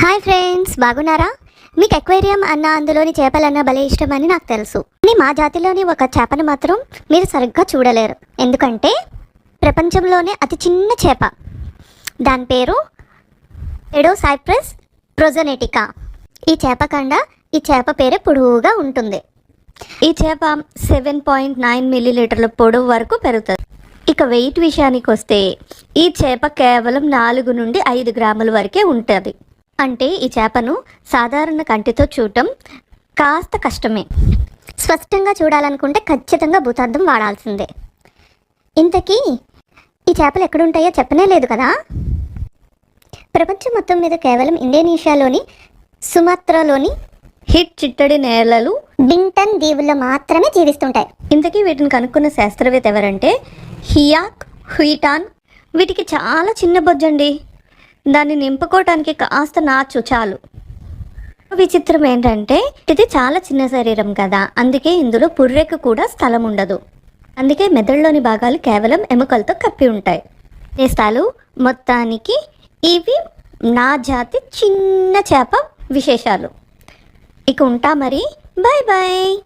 Hi friends బాగున్నారా? మీకు aquarium అన్న అందులోని చేపలన్న భలే ఇష్టమని నాకు తెలుసు. కానీ మా జాతిలోని ఒక చేపను మాత్రం మీరు సరిగ్గా చూడలేరు. ఎందుకంటే ప్రపంచంలోనే అతి చిన్న చేప. దాని పేరు ఎడో సైప్రస్ ప్రొజనెటికా. ఈ చేప కండ ఈ చేప పేరే పొడవుగా ఉంటుంది. ఈ చేప సెవెన్ పాయింట్ నైన్ మిల్లీలీటర్ల పొడవు వరకు పెరుగుతుంది. ఇక వెయిట్ విషయానికి వస్తే ఈ చేప కేవలం నాలుగు నుండి ఐదు గ్రాముల వరకే ఉంటుంది. అంటే ఈ చేపను సాధారణ కంటితో చూడటం కాస్త కష్టమే. స్పష్టంగా చూడాలనుకుంటే ఖచ్చితంగా భూతార్థం వాడాల్సిందే. ఇంతకీ ఈ చేపలు ఎక్కడుంటాయో చెప్పనే లేదు కదా? ప్రపంచం మొత్తం మీద కేవలం ఇండోనేషియాలోని సుమాత్రాలోని హిట్ చిట్టడి నేలలు బింటన్ దీవుల్లో మాత్రమే జీవిస్తుంటాయి. ఇంతకీ వీటిని కనుక్కున్న శాస్త్రవేత్త ఎవరంటే హియాక్ హుయిటాన్. వీటికి చాలా చిన్న బొజ్జండి. దాన్ని నింపుకోవటానికి కాస్త నాచు చాలు. విచిత్రం ఏంటంటే ఇది చాలా చిన్న శరీరం కదా. అందుకే ఇందులో పుర్రెకు కూడా స్థలం ఉండదు. అందుకే మెదడులోని భాగాలు కేవలం ఎముకలతో కప్పి ఉంటాయి. నేస్తాలు మొత్తానికి ఇవి నా జాతి చిన్న చేప విశేషాలు. ఇక ఉంటా మరి. Bye bye